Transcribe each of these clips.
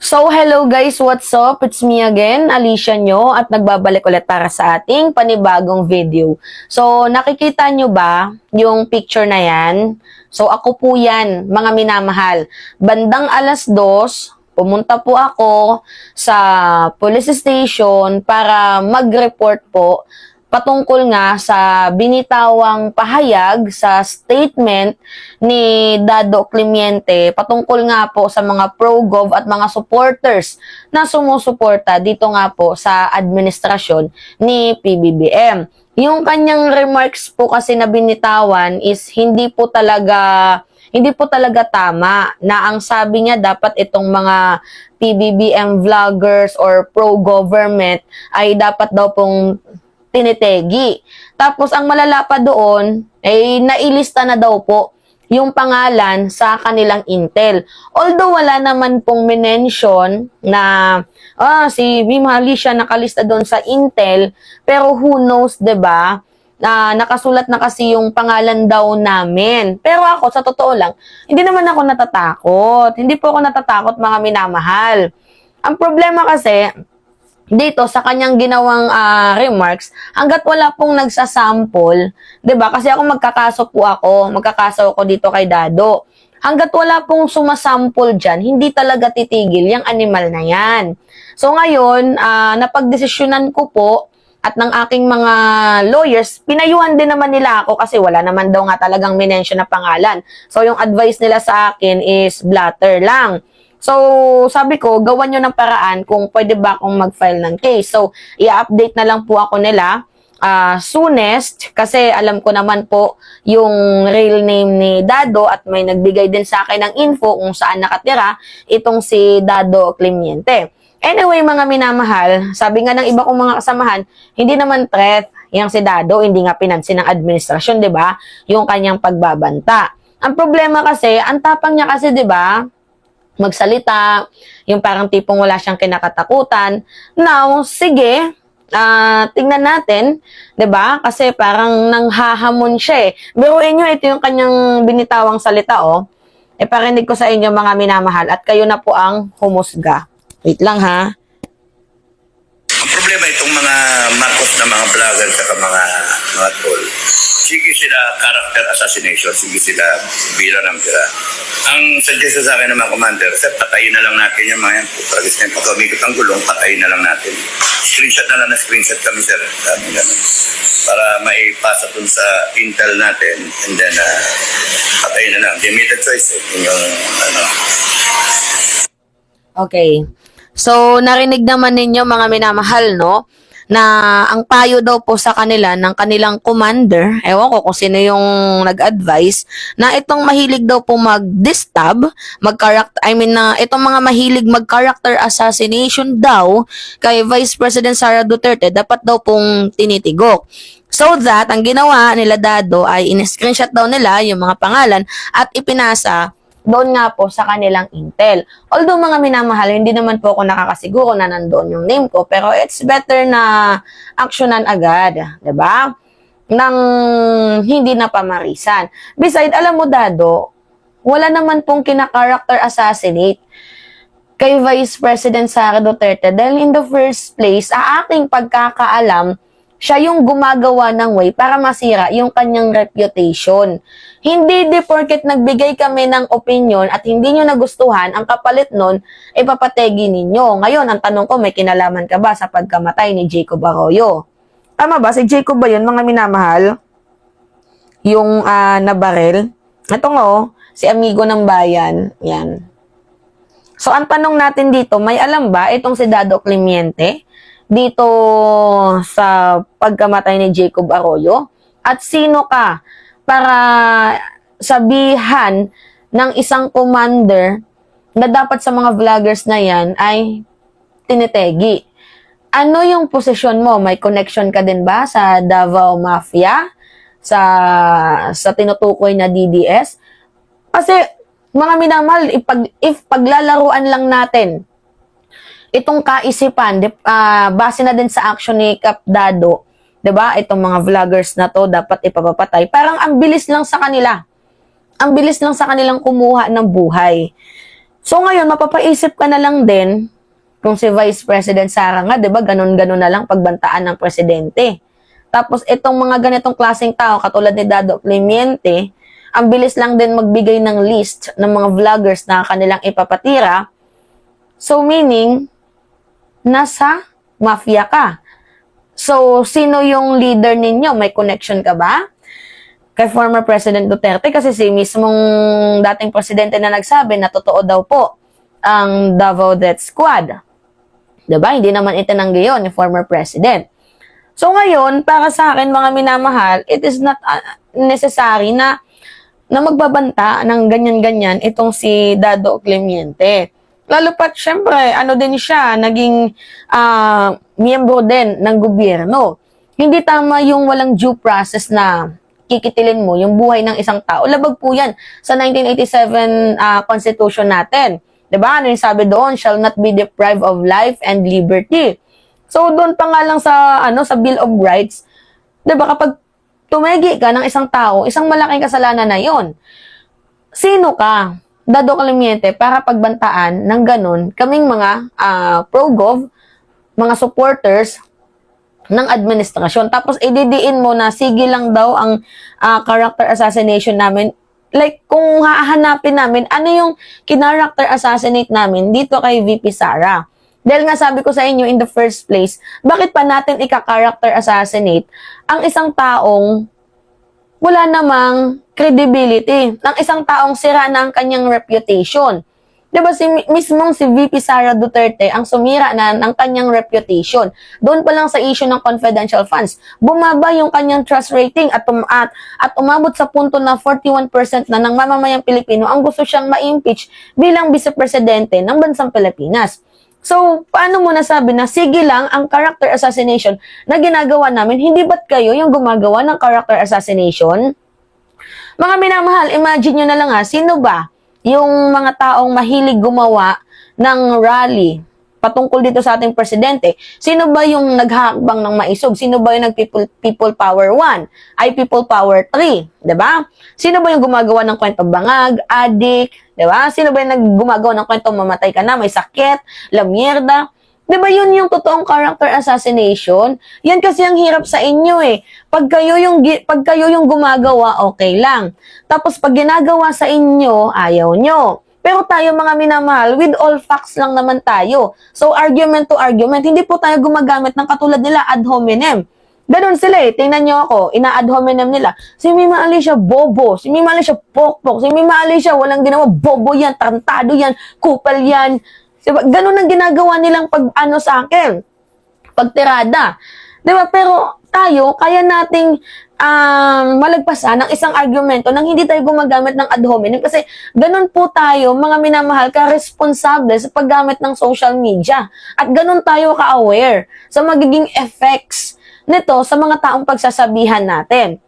So, hello guys, what's up? It's me again, Alicia nyo, at nagbabalik ulit para sa ating panibagong video. So, nakikita nyo ba yung picture na yan? So, ako po yan, mga minamahal. Bandang alas dos, pumunta po ako sa police station para mag-report po patungkol nga sa binitawang pahayag sa statement ni Dado Climiente patungkol nga po sa mga pro-gov at mga supporters na sumusuporta dito nga po sa administrasyon ni PBBM. Yung kanyang remarks po kasi na binitawan is hindi po talaga hindi po talaga tama na ang sabi niya dapat itong mga PBBM vloggers or pro-government ay dapat daw pong tinitegi. Tapos ang malala pa doon ay nailista na daw po yung pangalan sa kanilang Intel. Although wala naman pong minention na ah, si Bimali siya nakalista doon sa Intel, pero who knows, 'di ba? na nakasulat na kasi yung pangalan daw namin. Pero ako, sa totoo lang, hindi naman ako natatakot. Hindi po ako natatakot mga minamahal. Ang problema kasi, dito sa kanyang ginawang ah, remarks, hanggat wala pong nagsasample, 'di ba? Kasi ako magkakaso po ako, magkakaso ako dito kay Dado. Hanggat wala pong sumasample diyan, hindi talaga titigil yung animal na 'yan. So ngayon, ah, napagdesisyonan ko po at ng aking mga lawyers, pinayuhan din naman nila ako kasi wala naman daw nga talagang minention na pangalan. So yung advice nila sa akin is blatter lang. So, sabi ko, gawan nyo ng paraan kung pwede ba akong mag-file ng case. So, i-update na lang po ako nila ah, soonest kasi alam ko naman po yung real name ni Dado at may nagbigay din sa akin ng info kung saan nakatira itong si Dado Climiente. Anyway, mga minamahal, sabi nga ng iba kong mga kasamahan, hindi naman threat yung si Dado, hindi nga pinansin ng administrasyon, di ba? Yung kanyang pagbabanta. Ang problema kasi, ang tapang niya kasi, di ba? Magsalita, yung parang tipong wala siyang kinakatakutan. Now, sige, ah tingnan natin, 'di ba? Kasi parang nanghahamon siya eh. Biruin niyo ito yung kanyang binitawang salita oh. E parinig ko sa inyo mga minamahal at kayo na po ang humusga. Wait lang ha. Ang problema itong mga Marcos na mga vlogger at mga mga troll, sige sila character assassination, sige sila bira ng bira. Ang suggestion sa akin ng mga commander, sir, patayin na lang natin yung mga yan. Pagkagis na yung pagkamikot ang gulong, patayin na lang natin. Screenshot na lang na screenshot kami, sir. Sabi ganun. Para maipasa dun sa intel natin and then uh, patayin na lang. They made a choice eh. Yun Yung ano, Okay. So, narinig naman ninyo mga minamahal, no? Na ang payo daw po sa kanila ng kanilang commander, ewan ko kung sino yung nag-advise, na itong mahilig daw po mag-distab, mag-character, I mean na itong mga mahilig mag-character assassination daw kay Vice President Sara Duterte, dapat daw pong tinitigok. So that, ang ginawa nila Dado ay in-screenshot daw nila yung mga pangalan at ipinasa doon nga po sa kanilang Intel. Although mga minamahal, hindi naman po ako nakakasiguro na nandoon yung name ko, pero it's better na aksyonan agad, 'di ba? Nang hindi na pamarisan. Beside, alam mo Dado, wala naman pong kina-character assassinate kay Vice President Sara Duterte dahil in the first place, sa aking pagkakaalam, siya yung gumagawa ng way para masira yung kanyang reputation. Hindi di porket nagbigay kami ng opinion at hindi nyo nagustuhan, ang kapalit nun, ipapategi ninyo. Ngayon, ang tanong ko, may kinalaman ka ba sa pagkamatay ni Jacob Arroyo? Tama ba? Si Jacob ba yun, mga minamahal? Yung ah, nabaril? Ito nga oh, si amigo ng bayan. Yan. So, ang tanong natin dito, may alam ba itong si Dado Climiente dito sa pagkamatay ni Jacob Arroyo? At sino ka para sabihan ng isang commander na dapat sa mga vloggers na yan ay tinitegi? Ano yung posisyon mo? May connection ka din ba sa Davao Mafia? Sa, sa tinutukoy na DDS? Kasi, mga minamahal, ipag, if paglalaruan lang natin itong kaisipan, ah, base na din sa action ni Cap Dado, 'di ba? Itong mga vloggers na to dapat ipapapatay. Parang ang bilis lang sa kanila. Ang bilis lang sa kanilang kumuha ng buhay. So ngayon, mapapaisip ka na lang din kung si Vice President Sara nga, 'di ba, ganun-ganun na lang pagbantaan ng presidente. Tapos itong mga ganitong klaseng tao katulad ni Dado Clemente, ang bilis lang din magbigay ng list ng mga vloggers na kanilang ipapatira. So meaning nasa mafia ka. So sino yung leader ninyo? May connection ka ba? Kay former President Duterte kasi si mismong dating presidente na nagsabi na totoo daw po ang Davao Death Squad. 'Di ba? Hindi naman itinanggi yon ni former president. So ngayon, para sa akin mga minamahal, it is not uh, necessary na na magbabanta ng ganyan-ganyan itong si Dado Clemente. Lalo pat syempre, ano din siya, naging ah, miyembro din ng gobyerno. Hindi tama yung walang due process na kikitilin mo yung buhay ng isang tao. Labag po yan sa 1987 ah, Constitution natin. ba? Ano yung sabi doon? Shall not be deprived of life and liberty. So doon pa nga lang sa ano sa Bill of Rights, ba kapag tumegi ka ng isang tao, isang malaking kasalanan na 'yon. Sino ka? Dado Kalimiente para pagbantaan ng ganun kaming mga ah, pro-gov, mga supporters ng administrasyon. Tapos ididiin mo na sige lang daw ang ah, character assassination namin. Like kung hahanapin namin ano yung kinaracter assassinate namin dito kay VP Sara. Dahil nga sabi ko sa inyo in the first place, bakit pa natin ika-character assassinate ang isang taong wala namang credibility ng isang taong sira na ang kanyang reputation. 'Di ba si mismong si VP Sara Duterte ang sumira na ng kanyang reputation. Doon pa lang sa issue ng confidential funds, bumaba yung kanyang trust rating at um, at, at umabot sa punto na 41% na ng mamamayang Pilipino ang gusto siyang ma-impeach bilang vice presidente ng bansang Pilipinas. So, paano mo nasabi na sige lang ang character assassination na ginagawa namin, hindi ba't kayo yung gumagawa ng character assassination? Mga minamahal, imagine nyo na lang ha, sino ba yung mga taong mahilig gumawa ng rally patungkol dito sa ating presidente? Sino ba yung naghahakbang ng maisog? Sino ba yung nag-people people power 1? Ay people power 3? 'di ba? Sino ba yung gumagawa ng kwento bangag, adik, 'di ba? Sino ba yung nag- gumagawa ng kwento mamatay ka na, may sakit, lamierda? 'Di ba yun yung totoong character assassination? Yan kasi ang hirap sa inyo eh. Pag kayo yung pag kayo yung gumagawa, okay lang. Tapos pag ginagawa sa inyo, ayaw nyo. Pero tayo mga minamahal, with all facts lang naman tayo. So argument to argument, hindi po tayo gumagamit ng katulad nila ad hominem. Ganon sila eh. Tingnan nyo ako, ina-ad hominem nila. Si Mima Alicia, bobo. Si Mima Alicia, pokpok. Si Mima Alicia, walang ginawa. Bobo yan, tarantado yan, kupal yan. Diba? Ganon ang ginagawa nilang pag ano sa akin. Pagtirada. Di ba? Pero tayo, kaya nating um, malagpasan ng isang argumento nang hindi tayo gumagamit ng ad hominem kasi ganun po tayo, mga minamahal, ka-responsable sa paggamit ng social media. At ganun tayo ka-aware sa magiging effects nito sa mga taong pagsasabihan natin.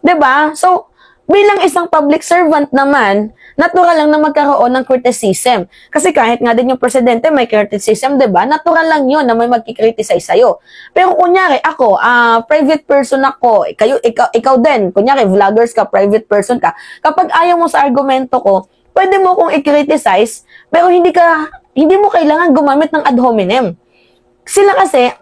'Di ba? So, bilang isang public servant naman, natural lang na magkaroon ng criticism. Kasi kahit nga din yung presidente may criticism, 'di ba? Natural lang 'yon na may magki-criticize sa'yo. Pero kunyari ako, ah private person ako, eh, kayo ikaw, ikaw din, kunyari vloggers ka, private person ka. Kapag ayaw mo sa argumento ko, pwede mo kong i-criticize, pero hindi ka hindi mo kailangan gumamit ng ad hominem. Sila kasi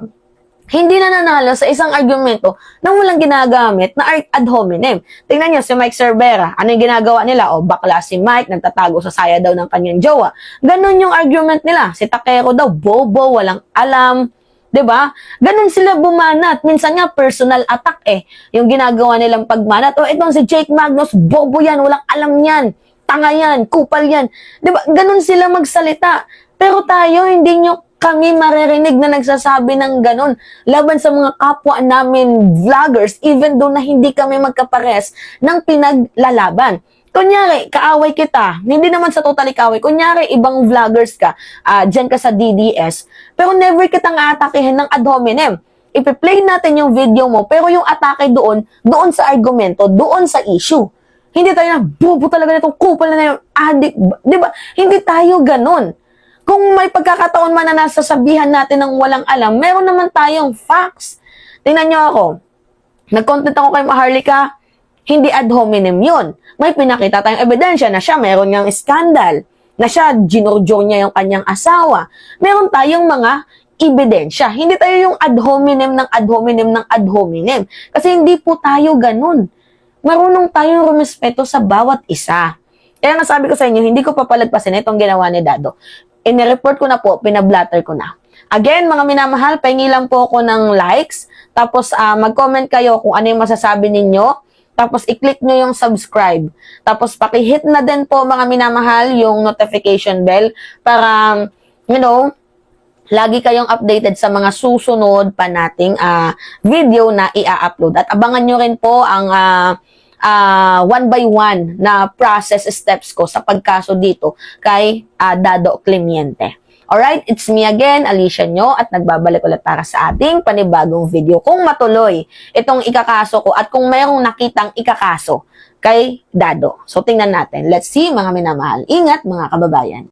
hindi na nanalo sa isang argumento nang walang ginagamit na ad hominem. Tingnan nyo si Mike Cervera. Ano yung ginagawa nila? O bakla si Mike, nagtatago sa saya daw ng kanyang jowa. Ganon yung argument nila. Si Takero daw, bobo, walang alam. 'Di ba? Ganon sila bumanat. Minsan nga personal attack eh. Yung ginagawa nilang pagmanat. O itong si Jake Magnus, bobo yan, walang alam yan. Tanga yan, kupal yan. 'Di ba? Ganon sila magsalita. Pero tayo, hindi nyo kami maririnig na nagsasabi ng ganun laban sa mga kapwa namin vloggers even though na hindi kami magkapares ng pinaglalaban. Kunyari, kaaway kita. Hindi naman sa totally kaaway. Kunyari, ibang vloggers ka. ah dyan ka sa DDS. Pero never kitang aatakihin ng ad hominem. Ipi-play natin yung video mo, pero yung atake doon, doon sa argumento, doon sa issue. Hindi tayo na, bubo talaga na itong kupal na yung adik. Di ba? Hindi tayo ganun. Kung may pagkakataon man na nasasabihan natin ng walang alam, meron naman tayong facts. Tingnan nyo ako. Nag-content ako kay Maharlika, hindi ad hominem yun. May pinakita tayong ebidensya na siya, meron niyang skandal. na siya, ginorjor niya yung kanyang asawa. Meron tayong mga ebidensya. Hindi tayo yung ad hominem ng ad hominem ng ad hominem. Kasi hindi po tayo ganun. Marunong tayong rumispeto sa bawat isa. Kaya nga sabi ko sa inyo, hindi ko papalagpasin itong ginawa ni Dado. Inireport ko na po, pinablatter ko na. Again, mga minamahal, pahingi lang po ako ng likes. Tapos, ah, mag-comment kayo kung ano yung masasabi ninyo. Tapos, i-click nyo yung subscribe. Tapos, paki-hit na din po, mga minamahal, yung notification bell para, you know, lagi kayong updated sa mga susunod pa nating ah, video na i-upload. At abangan nyo rin po ang ah, ah, one by one na process steps ko sa pagkaso dito kay ah, Dado Clemente. Alright, it's me again, Alicia Nyo, at nagbabalik ulit para sa ating panibagong video. Kung matuloy itong ikakaso ko at kung mayroong nakitang ikakaso kay Dado. So, tingnan natin. Let's see, mga minamahal. Ingat, mga kababayan.